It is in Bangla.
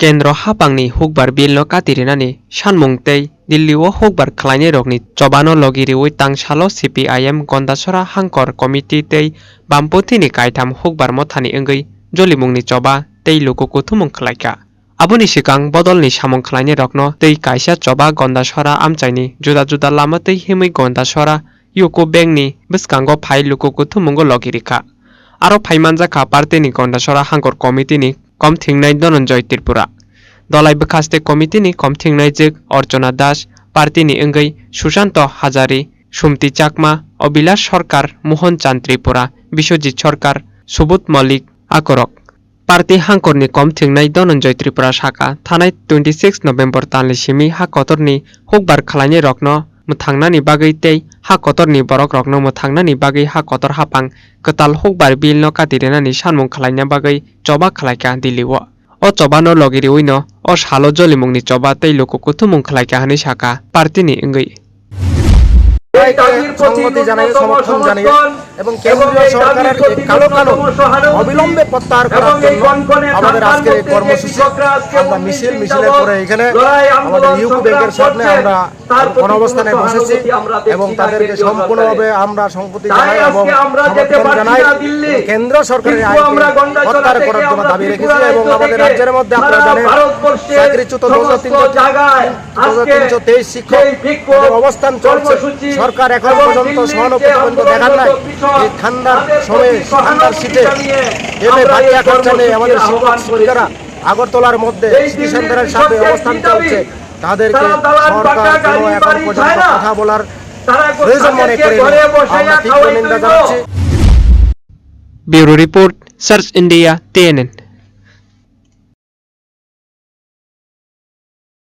kendro hapangni hukbar bilno katirinani shanmungtei দিল্লিও হোকবার খ্লাইনি রগনি চবানো লগিরিউই তাংসালো সিপিআইএম গন্দাসরা হাংকর কমিটিতেই বামপন্থীনি কাইথাম হুকবার মথানি অঙ্গই জলিমুংনি চবা তেই লুকুকুথুমুং খ্লাইকা আবুনি সিকাং বদলনি সামং খ্লাইনি রগ্ন তেই কাইসা চবা গন্দাসরা আমচাইনি জুদা জুদা লামাতেই হিমুই গন্দাসরা ইউকো ব্যাংনি বিস্কাঙ্গ ফাই লুকুকুথুমুঙ্গ লগিরিকা আরও ফাইমানজাকা পার্টিনি গন্দাসরা হাংকর কমিটিনি Kom thingnai Dhananjay Tripura. Dalai বখাস্তে কমিটিনি কম থিংনাইজক অর্চনা দাস পার্টিনি অঙ্গৈ সুশান্ত হাজারি, সুমতি চাকমা, অবিলাস সরকার, মোহন চাঁদ ত্রিপুরা, বিশ্বজিৎ সরকার, সুবোধ মল্লিক, আকরক। পার্টি হাংকরনি কম থিংনাই ধনঞ্জয় ত্রিপুরা শাখা। থানায় টুয়েন্টি সিক্স নভেম্বর তানলি সিমি হা কতরনি হুকবার খালাইনি রকন। মুথাংনানি বাগৈ tei ha kotorni borok rokno muthangnani bagui ha kotor hapang kwtal hukbar bill no katirenani sanmung khlaina bagui choba khlaika diliwo o chobano logiriwi no o salo jolimungni choba tei lukuku thumung khlaika hani saka partini ন্যূনতম সমর্থন জানিয়ে এবং কেন্দ্রীয় সরকারের এই কালো সহানুভূতি অবিলম্বে প্রত্যাহার করার জন্য আমাদের আজকের এই কর্মসূচি আমরা মিছিল মিছিলের পরে এখানে আমাদের ইউকো ব্যাংকের সামনে আমরা গণঅবস্থানে বসেছি এবং তাদেরকে সম্পূর্ণভাবে আমরা সংহতি জানাই এবং আজকে সমর্থন জানাই। কেন্দ্র সরকারের আইনকে প্রত্যাহার করার জন্য দাবি রেখেছি এবং আমাদের রাজ্যের মধ্যে আপনারা জানেন চাকরিচ্যুত দুশো সমস্ত তিনশো জায়গায় দুশো আজকে তিনশো তেইশ শিক্ষক যে অবস্থান চলছে। সরকার এখন পর্যন্ত সহানুভূতি পর্যন্ত দেখান নাই এই ঠান্ডার সময়ে ঠান্ডার শীতে এমএ করছেন আমাদের কর্মসূচির শিক্ষক শিক্ষিকারা আগরতলার মধ্যে সেন্টারের সামনে অবস্থান চলছে তাদেরকে সরকার কোনো এখন পর্যন্ত কথা বলার প্রয়োজন মনে করি আমরা তীব্র নিন্দা জানাচ্ছি bureau report search India TNN